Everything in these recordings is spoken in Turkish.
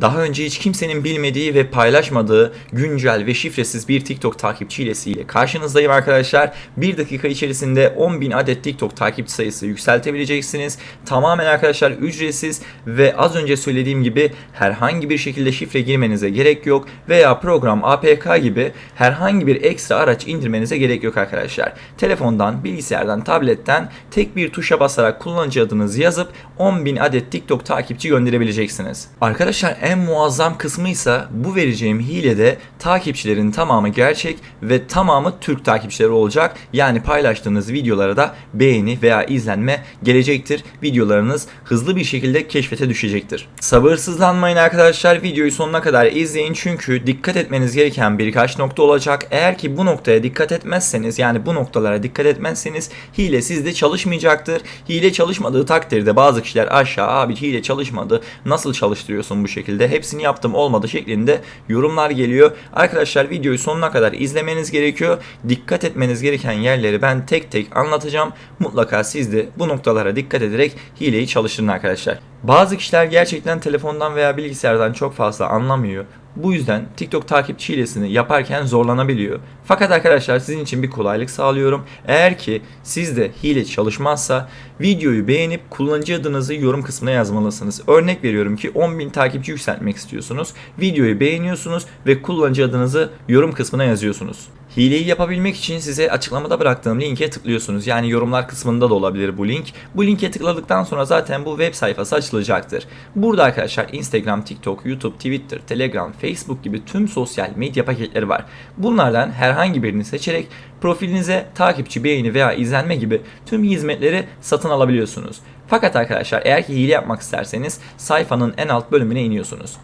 Daha önce hiç kimsenin bilmediği ve paylaşmadığı güncel ve şifresiz bir TikTok takipçi hilesiyle karşınızdayım arkadaşlar. Bir dakika içerisinde 10.000 adet TikTok takipçi sayısı yükseltebileceksiniz. Tamamen arkadaşlar ücretsiz ve az önce söylediğim gibi herhangi bir şekilde şifre girmenize gerek yok veya program APK gibi herhangi bir ekstra araç indirmenize gerek yok arkadaşlar. Telefondan, bilgisayardan, tabletten tek bir tuşa basarak kullanıcı adınızı yazıp 10.000 adet TikTok takipçi gönderebileceksiniz. Arkadaşlar en muazzam kısmı ise bu vereceğim hilede takipçilerin tamamı gerçek ve tamamı Türk takipçileri olacak. Yani paylaştığınız videolara da beğeni veya izlenme gelecektir. Videolarınız hızlı bir şekilde keşfete düşecektir. Sabırsızlanmayın arkadaşlar. Videoyu sonuna kadar izleyin çünkü dikkat etmeniz gereken birkaç nokta olacak. Eğer ki bu noktaya dikkat etmezseniz yani bu noktalara dikkat etmezseniz hile sizde çalışmayacaktır. Hile çalışmadığı takdirde bazı kişiler aşağı abi hile çalışmadı nasıl çalıştırıyorsun bu şekilde hepsini yaptım olmadı şeklinde yorumlar geliyor. Arkadaşlar videoyu sonuna kadar izlemeniz gerekiyor. Dikkat etmeniz gereken yerleri ben tek tek anlatacağım. Mutlaka siz de bu noktalara dikkat ederek hileyi çalıştırın arkadaşlar. Bazı kişiler gerçekten telefondan veya bilgisayardan çok fazla anlamıyor. Bu yüzden TikTok takipçi hilesini yaparken zorlanabiliyor. Fakat arkadaşlar sizin için bir kolaylık sağlıyorum. Eğer ki sizde hile çalışmazsa videoyu beğenip kullanıcı adınızı yorum kısmına yazmalısınız. Örnek veriyorum ki 10.000 takipçi yükseltmek istiyorsunuz. Videoyu beğeniyorsunuz ve kullanıcı adınızı yorum kısmına yazıyorsunuz. Hileyi yapabilmek için size açıklamada bıraktığım linke tıklıyorsunuz. Yani yorumlar kısmında da olabilir bu link. Bu linke tıkladıktan sonra zaten bu web sayfası açılacaktır. Burada arkadaşlar Instagram, TikTok, YouTube, Twitter, Telegram, Facebook gibi tüm sosyal medya paketleri var. Bunlardan herhangi birini seçerek profilinize takipçi, beğeni veya izlenme gibi tüm hizmetleri satın alabiliyorsunuz. Fakat arkadaşlar eğer ki hile yapmak isterseniz sayfanın en alt bölümüne iniyorsunuz.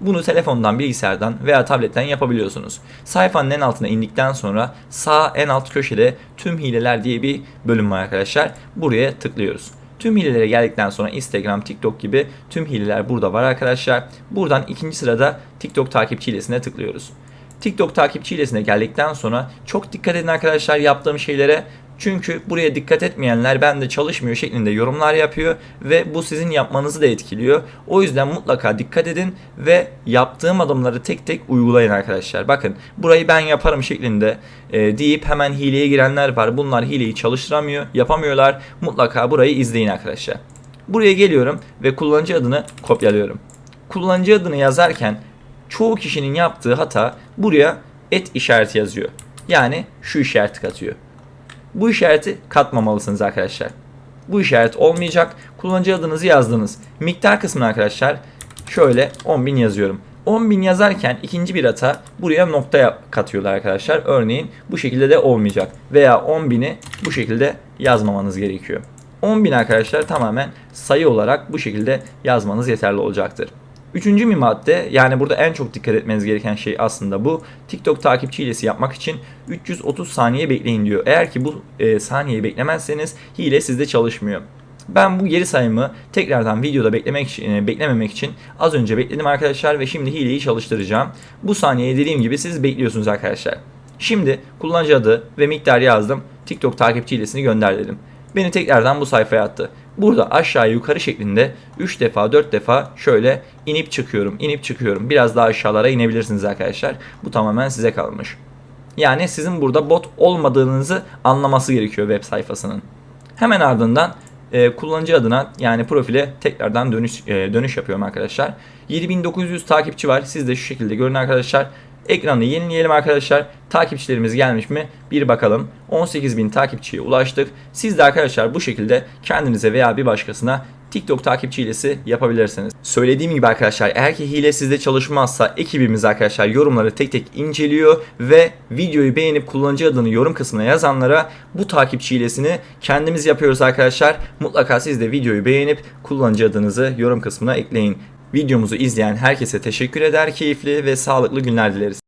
Bunu telefondan, bilgisayardan veya tabletten yapabiliyorsunuz. Sayfanın en altına indikten sonra sağ en alt köşede tüm hileler diye bir bölüm var arkadaşlar. Buraya tıklıyoruz. Tüm hilelere geldikten sonra Instagram, TikTok gibi tüm hileler burada var arkadaşlar. Buradan ikinci sırada TikTok takipçi hilesine tıklıyoruz. TikTok takipçi hilesine geldikten sonra çok dikkat edin arkadaşlar yaptığım şeylere. Çünkü buraya dikkat etmeyenler bende çalışmıyor şeklinde yorumlar yapıyor ve bu sizin yapmanızı da etkiliyor. O yüzden mutlaka dikkat edin ve yaptığım adımları tek tek uygulayın arkadaşlar. Bakın burayı ben yaparım şeklinde e, deyip hemen hileye girenler var. Bunlar hileyi çalıştıramıyor, yapamıyorlar. Mutlaka burayı izleyin arkadaşlar. Buraya geliyorum ve kullanıcı adını kopyalıyorum. Kullanıcı adını yazarken çoğu kişinin yaptığı hata buraya et işareti yazıyor. Yani şu işareti katıyor. Bu işareti katmamalısınız arkadaşlar. Bu işaret olmayacak. Kullanıcı adınızı yazdınız. Miktar kısmına arkadaşlar şöyle 10.000 yazıyorum. 10.000 yazarken ikinci bir hata buraya nokta katıyorlar arkadaşlar. Örneğin bu şekilde de olmayacak. Veya 10.000'i bu şekilde yazmamanız gerekiyor. 10.000 arkadaşlar tamamen sayı olarak bu şekilde yazmanız yeterli olacaktır. Üçüncü bir madde yani burada en çok dikkat etmeniz gereken şey aslında bu. TikTok takipçi hilesi yapmak için 330 saniye bekleyin diyor. Eğer ki bu e, saniyeyi beklemezseniz hile sizde çalışmıyor. Ben bu geri sayımı tekrardan videoda beklemek için, e, beklememek için az önce bekledim arkadaşlar ve şimdi hileyi çalıştıracağım. Bu saniyeyi dediğim gibi siz bekliyorsunuz arkadaşlar. Şimdi kullanıcı adı ve miktar yazdım. TikTok takipçi hilesini gönder dedim. Beni tekrardan bu sayfaya attı. Burada aşağı yukarı şeklinde 3 defa 4 defa şöyle inip çıkıyorum inip çıkıyorum. Biraz daha aşağılara inebilirsiniz arkadaşlar. Bu tamamen size kalmış. Yani sizin burada bot olmadığınızı anlaması gerekiyor web sayfasının. Hemen ardından e, kullanıcı adına yani profile tekrardan dönüş e, dönüş yapıyorum arkadaşlar. 7900 takipçi var. Siz de şu şekilde görün arkadaşlar. Ekranı yenileyelim arkadaşlar. Takipçilerimiz gelmiş mi? Bir bakalım. 18.000 takipçiye ulaştık. Siz de arkadaşlar bu şekilde kendinize veya bir başkasına TikTok takipçi hilesi yapabilirsiniz. Söylediğim gibi arkadaşlar eğer ki hile sizde çalışmazsa ekibimiz arkadaşlar yorumları tek tek inceliyor ve videoyu beğenip kullanıcı adını yorum kısmına yazanlara bu takipçi hilesini kendimiz yapıyoruz arkadaşlar. Mutlaka siz de videoyu beğenip kullanıcı adınızı yorum kısmına ekleyin. Videomuzu izleyen herkese teşekkür eder, keyifli ve sağlıklı günler dileriz.